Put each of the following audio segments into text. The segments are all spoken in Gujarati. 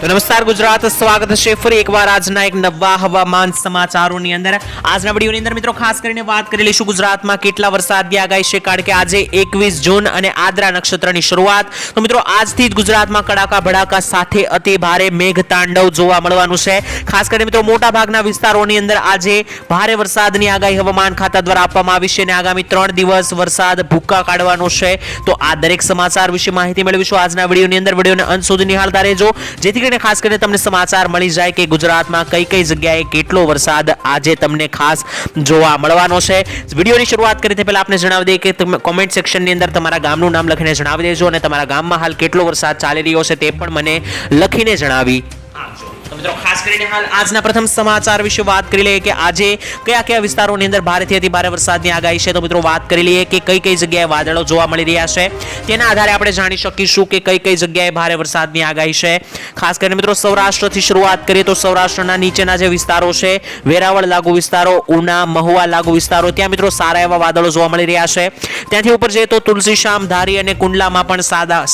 તો નમસ્કાર, ગુજરાત. સ્વાગત છે ફરી એકવાર આજના એક નવા હવામાન સમાચારોની અંદર. આજના વિડીયોની અંદર મિત્રો ખાસ કરીને વાત કરી લઈશું ગુજરાતમાં કેટલા વરસાદની આગાહી છે, કારણ કે આજે એકવીસ જૂન અને આદ્રા નક્ષત્રની શરૂઆત. તો મિત્રો, આજથી જ ગુજરાતમાં કડાકા ભડાકા સાથે અતિ ભારે મેઘ તાંડવ જોવા મળવાનું છે. ખાસ કરીને મિત્રો મોટા ભાગના વિસ્તારોની અંદર આજે ભારે વરસાદની આગાહી હવામાન ખાતા દ્વારા આપવામાં આવી છે અને આગામી ત્રણ દિવસ વરસાદ ભૂક્કા કાઢવાનો છે. તો આ દરેક સમાચાર વિશે માહિતી મેળવીશું આજના વિડીયોની અંદર. વિડીયોને અંત સુધી નિહાળતા રહેજો. જેથી કરીને ખાસ કરીને તમને સમાચાર મળી જાય કે ગુજરાતમાં કઈ કઈ જગ્યાએ કેટલો વરસાદ આજે તમને ખાસ જોવા મળવાનો છે. વિડીયોની શરૂઆત કરી તે પહેલાં આપને જણાવી દઈએ કે તમે કોમેન્ટ સેક્શનની અંદર તમારા ગામનું નામ લખીને જણાવી દેજો અને તમારા ગામમાં હાલ કેટલો વરસાદ ચાલી રહ્યો છે તે પણ મને લખીને જણાવી આપજો. મિત્રો, ખાસ કરીને હાલ આજના પ્રથમ સમાચાર વિશે વાત કરી લઈએ કે આજે કયા કયા વિસ્તારોની અંદર ભારેથી અતિ ભારે વરસાદની આગાહી છે. તો મિત્રો, વાત કરી લઈએ કે કઈ કઈ જગ્યાએ વાદળો જોવા મળી રહ્યા છે. તેના આધારે આપણે જાણી શકીશું કે કઈ કઈ જગ્યાએ ભારે વરસાદની આગાહી છે. ખાસ કરીને મિત્રો, સૌરાષ્ટ્રથી શરૂઆત કરીએ તો સૌરાષ્ટ્રના નીચેના જે વિસ્તારો છે, વેરાવળ લાગુ વિસ્તારો, ઉના, મહુવા લાગુ વિસ્તારો, ત્યાં મિત્રો સારા એવા વાદળો જોવા મળી રહ્યા છે. ત્યાંથી ઉપર જઈએ તો તુલસીશ્યામ ધારી અને કુંડલામાં પણ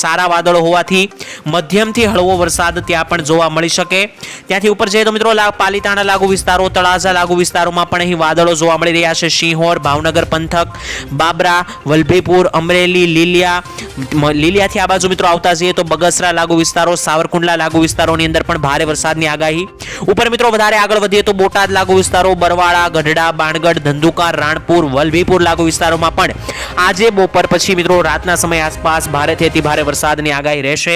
સારા વાદળો હોવાથી મધ્યમથી હળવો વરસાદ ત્યાં પણ જોવા મળી શકે. ત્યાંથી ઉપર જઈએ તો મિત્રો પાલીતાણા લાગુ વિસ્તારો, તળાજા લાગુ વિસ્તારોમાં પણ અહીં વાદળો જોવા મળી રહ્યા છે. સિંહોર ભાવનગર, પંથક, બાબરા, વલભીપુર, અમરેલી, લીલિયા લીલિયાથી આ બાજુ મિત્રો આવતા જઈએ તો બગસરા લાગુ વિસ્તારો, સાવરકુંડલા લાગુ વિસ્તારોની અંદર પણ ભારે વરસાદની આગાહી. ઉપર મિત્રો વધારે આગળ વધીએ તો બોટાદ લાગુ વિસ્તારો, બરવાળા, ગઢડા, બાણગઢ, ધંધુકા, રાણપુર, વલભીપુર લાગુ વિસ્તારોમાં પણ આજે બપોર પછી મિત્રો રાતના સમય આસપાસ ભારેથી અતિ ભારે વરસાદની આગાહી રહેશે.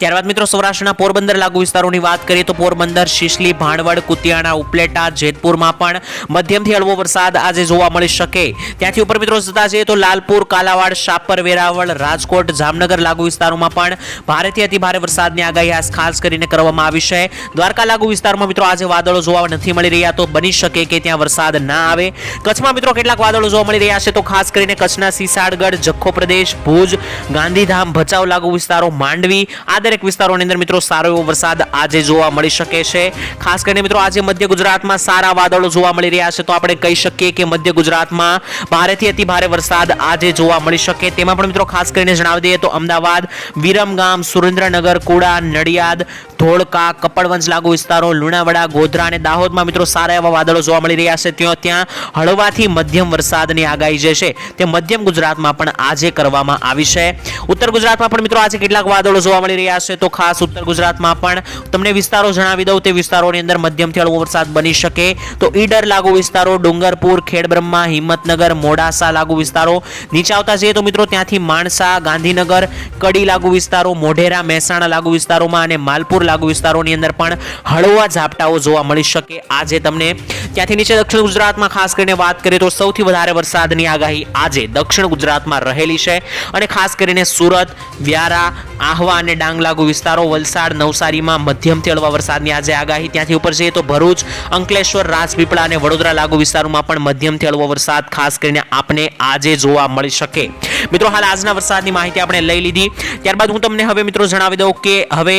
ત્યારબાદ મિત્રો સૌરાષ્ટ્રના પોરબંદર લાગુ વિસ્તારોની વાત કરીએ તો પોરબંદર, શિશલી, ભાણવડ, કુતિયાણા, ઉપલેટા, જેતપુરમાં પણ મધ્યમથી હળવો વરસાદ આજે જોવા મળી શકે. ત્યાંથી ઉપર મિત્રો જતા જઈએ તો લાલપુર, કાલાવાડ, શાપર, વેરાવળ, રાજકોટ, જામનગર લાગુ વિસ્તારોમાં પણ ભારેથી અતિ ભારે વરસાદની આગાહી ખાસ કરીને કરવામાં આવી છે. દ્વારકા લાગુ વિસ્તારમાં મિત્રો આજે વાદળો જોવા નથી મળી રહ્યા તો બની શકે કે ત્યાં વરસાદ ના આવે. કચ્છમાં મિત્રો કેટલાક વાદળો જોવા મળી રહ્યા છે તો ખાસ કરીને કચ્છના સીસાડગઢ, જખો પ્રદેશ, ભુજ, ગાંધીધામ, ભચાઉ લાગુ વિસ્તારો, માંડવી આ દરેક વિસ્તારોની અંદર મિત્રો સારો એવો વરસાદ આજે જોવા મળી શકે છે. ખાસ કરીને મિત્રો આજે મધ્ય ગુજરાતમાં સારા વાદળો જોવા મળી રહ્યા છે. તો આપણે કહી શકીએ કે મધ્ય ગુજરાતમાં ભારેથી અતિ ભારે વરસાદ આજે જોવા મળી શકે. તેમાં પણ મિત્રો ખાસ કરીને જણાવી દઈએ તો અમદાવાદ, વિરમગામ, સુરેન્દ્રનગર, કુડા, નડિયાદ, ધોળકા, કપડવંજ લાગુ વિસ્તારો, લુણાવાડા, ગોધરા અને દાહોદમાં મિત્રો સારા એવા વાદળો જોવા મળી રહ્યા છે. ત્યાં ત્યાં હળવાથી મધ્યમ વરસાદની આગાહી જે છે તે મધ્યમ ગુજરાતમાં પણ આજે કરવામાં આવી છે. ઉત્તર ગુજરાતમાં પણ મિત્રો આજે કેટલાક વાદળો જોવા મળી રહ્યા છે, તો ખાસ ઉત્તર ગુજરાતમાં પણ તમને વિસ્તારો જણાવી દઉં, તે વિસ્તારોની અંદર મધ્યમથી હળવો વરસાદ બની શકે. તો ઈડર લાગુ વિસ્તારો, ડુંગરપુર, ખેડબ્રહ્મા, હિંમતનગર, મોડાસા લાગુ વિસ્તારો. નીચે આવતા જઈએ તો મિત્રો ત્યાંથી માણસા, ગાંધીનગર, કડી લાગુ વિસ્તારો, મોઢેરા, મહેસાણા લાગુ વિસ્તારોમાં અને માલપુર લાગુ વિસ્તારોની અંદર પણ હળવા ઝાપટાઓ જોવા મળી શકે. આજે તમને ત્યાંથી નીચે દક્ષિણ ગુજરાતમાં ખાસ કરીને વાત કરીએ તો સૌથી વધારે વરસાદની આગાહી આજે દક્ષિણ ગુજરાતમાં રહેલી છે. અને ખાસ કરીને સુરત, વ્યારા, આહવા અને ડાંગ લાગુ વિસ્તારો, વલસાડ, નવસારીમાં મધ્યમથી હળવા વરસાદની આજે આગાહી. ત્યાંથી ઉપર જઈએ તો ભરૂચ, અંકલેશ્વર, રાજપીપળા અને વડોદરા લાગુ વિસ્તારોમાં પણ મધ્યમથી હળવો વરસાદ, ખાસ કરીને આપને આજે જોવા મળી શકે. મિત્રો, હાલ આજના વરસાદની માહિતી આપણે લઈ લીધી. ત્યારબાદ હું તમને હવે, મિત્રો, જણાવી દઉં કે હવે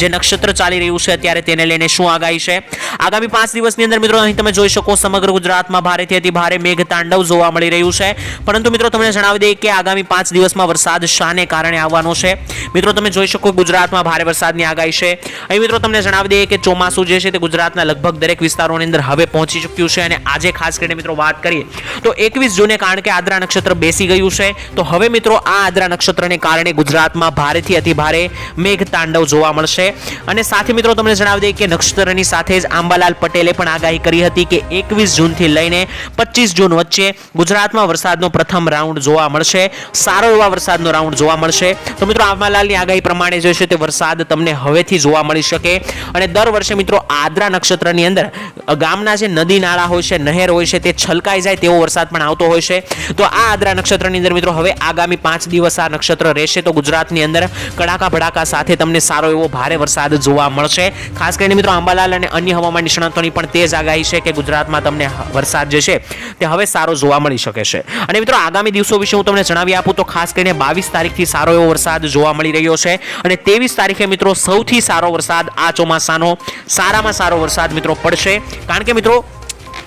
જે નક્ષત્ર ચાલી રહ્યું છે, અત્યારે તેને લઈને શું આગાહી છે. આગામી પાંચ દિવસની અંદર, મિત્રો, અહીં તમે જોઈ શકો સમગ્ર ગુજરાતમાં ભારેથી અતિ ભારે મેઘ તાંડવ જોવા મળી રહ્યું છે. પરંતુ, મિત્રો, તમને જણાવી દઈએ કે આગામી પાંચ દિવસમાં વરસાદ શાને કારણે આવવાનો છે. મિત્રો, તમે જોઈ શકો ગુજરાતમાં ભારે વરસાદની આગાહી છે. અહીં મિત્રો તમને જણાવી દઈએ કે ચોમાસું જે છે તે ગુજરાતના લગભગ દરેક વિસ્તારોની અંદર હવે પહોંચી ચૂક્યું છે અને આજે ખાસ કરીને મિત્રો વાત કરીએ તો એકવીસ જૂને કારણ કે આદ્રા નક્ષત્ર બેસી ગયું છે, તો હવે મિત્રો આ આદ્રા નક્ષત્રને કારણે ગુજરાતમાં ભારેથી અતિ ભારે મેઘ તાંડવ જોવા મળશે. અને સાથે મિત્રો તમને જણાવી દઈએ કે નક્ષત્રની સાથે જ આંબાલાલ પટેલે પણ આગાહી કરી હતી કે એકવીસ જૂનથી લઈને પચીસ જૂન વચ્ચે ગુજરાતમાં વરસાદનો પ્રથમ રાઉન્ડ જોવા મળશે, સારો એવા વરસાદનો રાઉન્ડ જોવા મળશે. તો મિત્રો આંબાલાલની આગાહી પ્રમાણે જે છે તે વરસાદ તમને હવેથી જોવા મળી શકે. અને દર વર્ષે મિત્રો આદ્રા નક્ષત્રની અંદર ગામના જે નદી નાળા હોય છે, નહેર હોય છે, તે છલકાઈ જાય તેવો વરસાદ પણ આવતો હોય છે. તો આ આદ્રા નક્ષત્રની અંદર મિત્રો હવે આગામી પાંચ દિવસ આ નક્ષત્ર રહેશે. તો ગુજરાતની અંદર કડાકા ભડાકા સાથે તમને સારો એવો ભારે વરસાદ જોવા મળશે. ખાસ કરીને મિત્રો આંબાલાલ અને અન્ય હવામાન નિષ્ણાતોની પણ તે જ આગાહી છે કે ગુજરાતમાં તમને વરસાદ જે છે, તે હવે સારો જોવા મળી શકે છે. અને મિત્રો આગામી દિવસો વિશે હું તમને જણાવી આપું તો ખાસ કરીને બાવીસ તારીખથી સારો એવો વરસાદ જોવા મળી રહ્યો છે. અને ત્રેવીસ તારીખે મિત્રો સૌથી સારો વરસાદ આ ચોમાસાનો, સારામાં સારો વરસાદ મિત્રો પડશે. કારણ કે મિત્રો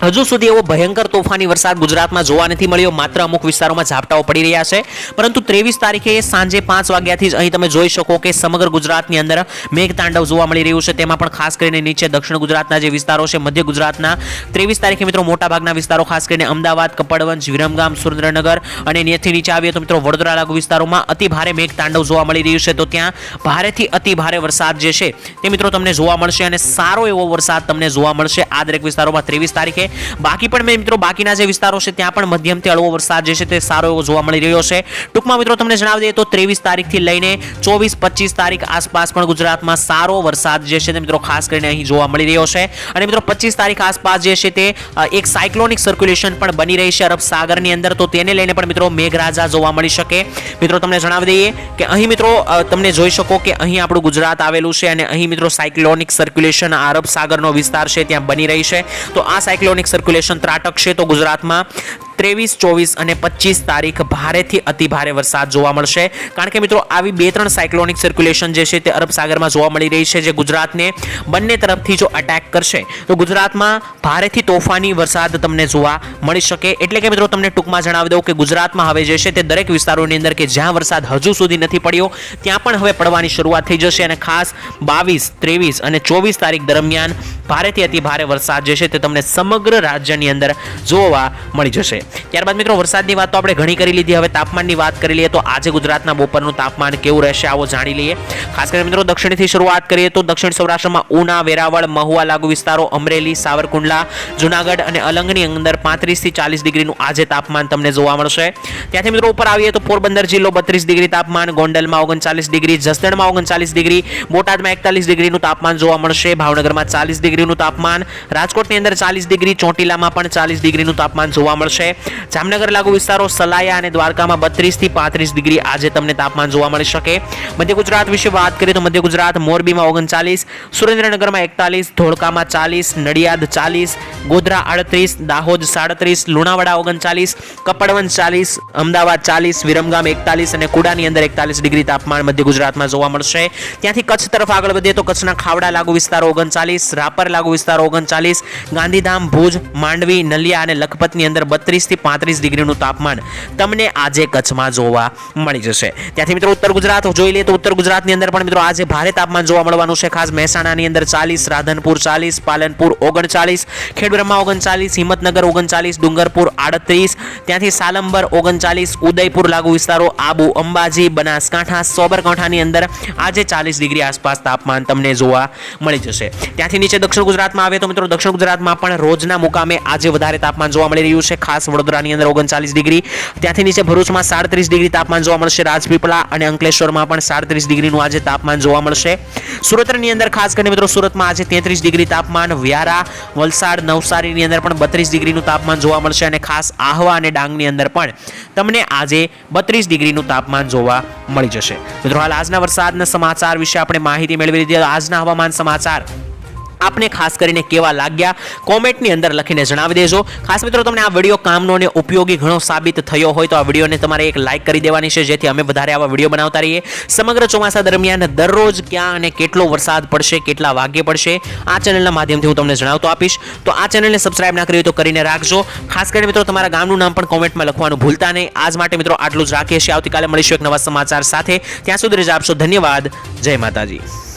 હજુ સુધી એવો ભયંકર તોફાની વરસાદ ગુજરાતમાં જોવા નથી મળ્યો. માત્ર અમુક વિસ્તારોમાં ઝાપટાઓ પડી રહ્યા છે. પરંતુ ત્રેવીસ તારીખે સાંજે પાંચ વાગ્યાથી જ અહીં તમે જોઈ શકો કે સમગ્ર ગુજરાતની અંદર મેઘતાંડવ જોવા મળી રહ્યું છે. તેમાં પણ ખાસ કરીને નીચે દક્ષિણ ગુજરાતના જે વિસ્તારો છે, મધ્ય ગુજરાતના ત્રેવીસ તારીખે મિત્રો મોટાભાગના વિસ્તારો, ખાસ કરીને અમદાવાદ, કપડવંજ, વિરમગામ, સુરેન્દ્રનગર અને ત્યાંથી નીચે આવીએ તો મિત્રો વડોદરા લાગુ વિસ્તારોમાં અતિ ભારે મેઘતાંડવ જોવા મળી રહ્યું છે. તો ત્યાં ભારેથી અતિ ભારે વરસાદ જે છે તે મિત્રો તમને જોવા મળશે અને સારો એવો વરસાદ તમને જોવા મળશે. આ દરેક વિસ્તારોમાં ત્રેવીસ તારીખે બાકી પણ મેં મિત્રો બાકીના જે વિસ્તારો છે, ત્યાં પણ મધ્યમથી હળવો વરસાદ જે છે તે સારો એવો જોવા મળી રહ્યો છે. ટૂંકમાં મિત્રો તમને જણાવી દઈએ તો ત્રેવીસ તારીખથી લઈને ચોવીસ પચીસ તારીખ આસપાસ પણ ગુજરાતમાં સારો વરસાદ જે છે તે મિત્રો ખાસ કરીને અહીં જોવા મળી રહ્યો છે. અને મિત્રો પચીસ તારીખ આસપાસ જે છે તે એક સાયક્લોનિક સર્ક્યુલેશન પણ બની રહી છે અરબ સાગરની અંદર, તો તેને લઈને પણ મિત્રો મેઘરાજા જોવા મળી શકે. મિત્રો તમને જણાવી દઈએ કે અહીં મિત્રો તમને જોઈ શકો કે અહીં આપણું ગુજરાત આવેલું છે અને અહીં મિત્રો સાયક્લોનિક સર્ક્યુલેશન અરબ સાગરનો વિસ્તાર છે, ત્યાં બની રહી છે. તો આ સાયક્લોનિક સર્ક્યુલેશન ત્રાટકશે તો ગુજરાતમાં ત્રેવીસ, ચોવીસ અને પચીસ તારીખ ભારેથી અતિ ભારે વરસાદ જોવા મળશે. કારણ કે મિત્રો, આવી બે, ત્રણ સાયક્લોનિક સર્ક્યુલેશન જે છે તે અરબ સાગરમાં જોવા મળી રહી છે, જે ગુજરાતને બંને તરફથી જો અટેક કરશે, તો ગુજરાતમાં ભારેથી તોફાની વરસાદ તમને જોવા મળી શકે. એટલે કે મિત્રો, તમને ટૂંકમાં જણાવી દઉં કે ગુજરાતમાં હવે જે છે તે દરેક વિસ્તારોની અંદર કે જ્યાં વરસાદ હજુ સુધી નથી પડ્યો, ત્યાં પણ હવે પડવાની શરૂઆત થઈ જશે અને ખાસ બાવીસ, ત્રેવીસ અને ચોવીસ તારીખ દરમિયાન ભારેથી અતિ ભારે વરસાદ જે છે તે તમને સમગ્ર રાજ્યની અંદર જોવા મળી જશે. ત્યારબાદ મિત્રો, વરસાદની વાત તો આપણે ઘણી કરી લીધી. હવે તાપમાનની વાત કરી લઈએ તો આજે ગુજરાતના બપોરનું તાપમાન કેવું રહેશે આવો જાણી લઈએ. ખાસ કરીને મિત્રો, દક્ષિણથી શરૂઆત કરીએ તો દક્ષિણ સૌરાષ્ટ્રમાં ઉના, વેરાવળ, મહુવા લાગુ વિસ્તારો, અમરેલી, સાવરકુંડલા, જુનાગઢ અને અલંગની અંદર પાંત્રીસથી ચાલીસ ડિગ્રીનું આજે તાપમાન તમને જોવા મળશે. ત્યાંથી મિત્રો, ઉપર આવીએ તો પોરબંદર જિલ્લો બત્રીસ ડિગ્રી તાપમાન, ગોંડલમાં ઓગણચાલીસ ડિગ્રી, જસદણમાં ઓગણચાલીસ ડિગ્રી, બોટાદમાં એકતાલીસ ડિગ્રીનું તાપમાન જોવા મળશે, ભાવનગરમાં ચાલીસ ડિગ્રીનું તાપમાન, રાજકોટની અંદર ચાલીસ ડિગ્રી, ચોટીલામાં પણ ચાલીસ ડિગ્રીનું તાપમાન જોવા મળશે. જામનગર લાગુ વિસ્તારો સલાયા અને દ્વારકામાં બત્રીસથી પાંત્રીસ ડિગ્રી આજે તમને તાપમાન જોવા મળી શકે. મધ્ય ગુજરાત વિશે વાત કરીએ તો મધ્ય ગુજરાત મોરબીમાં ઓગણચાલીસ, સુરેન્દ્રનગરમાં એકતાલીસ, ધોળકામાં ચાલીસ, નડિયાદ ચાલીસ, ગોધરા આડત્રીસ, દાહોદ સાડત્રીસ, લુણાવાડા ઓગણચાલીસ, કપડવંજ ચાલીસ, અમદાવાદ ચાલીસ, વિરમગામ એકતાલીસ અને કુડાની અંદર એકતાલીસ ડિગ્રી તાપમાન મધ્ય ગુજરાતમાં જોવા મળશે. ત્યાંથી કચ્છ તરફ આગળ વધીએ તો કચ્છના ખાવડા લાગુ વિસ્તારો ઓગણચાલીસ, રાપર લાગુ વિસ્તારો ઓગણચાલીસ, ગાંધીધામ, ભુજ, માંડવી, નલિયા અને લખપતની અંદર બત્રીસ થી પાંત્રીસ ડિગ્રીનું તાપમાન તમને આજે કચ્છમાં જોવા મળી જશે. ત્યાંથી મિત્રો ઉત્તર ગુજરાત જોઈ લઈએ તો ઉત્તર ગુજરાતની અંદર પણ મિત્રો આજે ભારે તાપમાન જોવા મળવાનું છે. ખાસ મહેસાણાની અંદર ચાલીસ, રાધનપુર ચાલીસ, પાલનપુર ઓગણચાલીસ, ખેડબ્રહ્મા ઓગણચાલીસ, હિંમતનગર ઓગણચાલીસ, ડુંગરપુર આડત્રીસ, ત્યાંથી સાલંબર ઓગણચાલીસ, ઉદયપુર લાગુ વિસ્તારો આબુ, અંબાજી, બનાસકાંઠા, સોબરકાંઠાની અંદર આજે ચાલીસ ડિગ્રી આસપાસ તાપમાન તમને જોવા મળી જશે. ત્યાંથી નીચે દક્ષિણ ગુજરાતમાં આવે તો મિત્રો દક્ષિણ ગુજરાતમાં પણ રોજના મુકામે આજે વધારે તાપમાન જોવા મળી રહ્યું છે. ખાસ વડોદરાની અંદર ઓગણચાલીસ ડિગ્રી. ત્યાંથી નીચે ભરૂચમાં સાડત્રીસ ડિગ્રી તાપમાન જોવા મળશે, રાજપીપળા અને અંકલેશ્વરમાં પણ સાડત્રીસ ડિગ્રીનું આજે તાપમાન જોવા મળશે. સુરતની અંદર ખાસ કરીને મિત્રો સુરતમાં આજે તેત્રીસ ડિગ્રી તાપમાન, વ્યારા, વલસાડ, નવસારીની અંદર પણ બત્રીસ ડિગ્રીનું તાપમાન જોવા મળશે અને ખાસ આહવા અને ડાંગની અંદર પણ તમને આજે બત્રીસ ડિગ્રીનું તાપમાન જોવા મળી જશે. મિત્રો, હાલ આજના વરસાદના સમાચાર વિશે આપણે માહિતી મેળવી લીધી. આજના હવામાન સમાચાર આપને ખાસ કરીને કેવા લાગ્યા? કોમેન્ટની અંદર લખીને જણાવી દેજો. ખાસ મિત્રો, તમને આ વીડિયો કામનો અને ઉપયોગી ઘણો સાબિત થયો હોય તો આ વિડીયોને તમારે એક લાઇક કરી દેવાની છે, જેથી અમે વધારે આવા વીડિયો બનાવતા રહીએ. સમગ્ર ચોમાસા દરમિયાન દરરોજ ક્યાં અને કેટલો વરસાદ પડશે, કેટલા વાગ્યે પડશે, આ ચેનલના માધ્યમથી હું તમને જણાવતો આપીશ. તો આ ચેનલને સબસ્ક્રાઇબ ના કરી તો કરીને રાખજો. ખાસ કરીને મિત્રો, તમારા ગામનું નામ પણ કોમેન્ટમાં લખવાનું ભૂલતા નહીં. આજ માટે મિત્રો, આટલું જ રાખીએ છીએ. આવતીકાલે મળીશું એક નવા સમાચાર સાથે. ત્યાં સુધી રજા આપશો. ધન્યવાદ. જય માતાજી.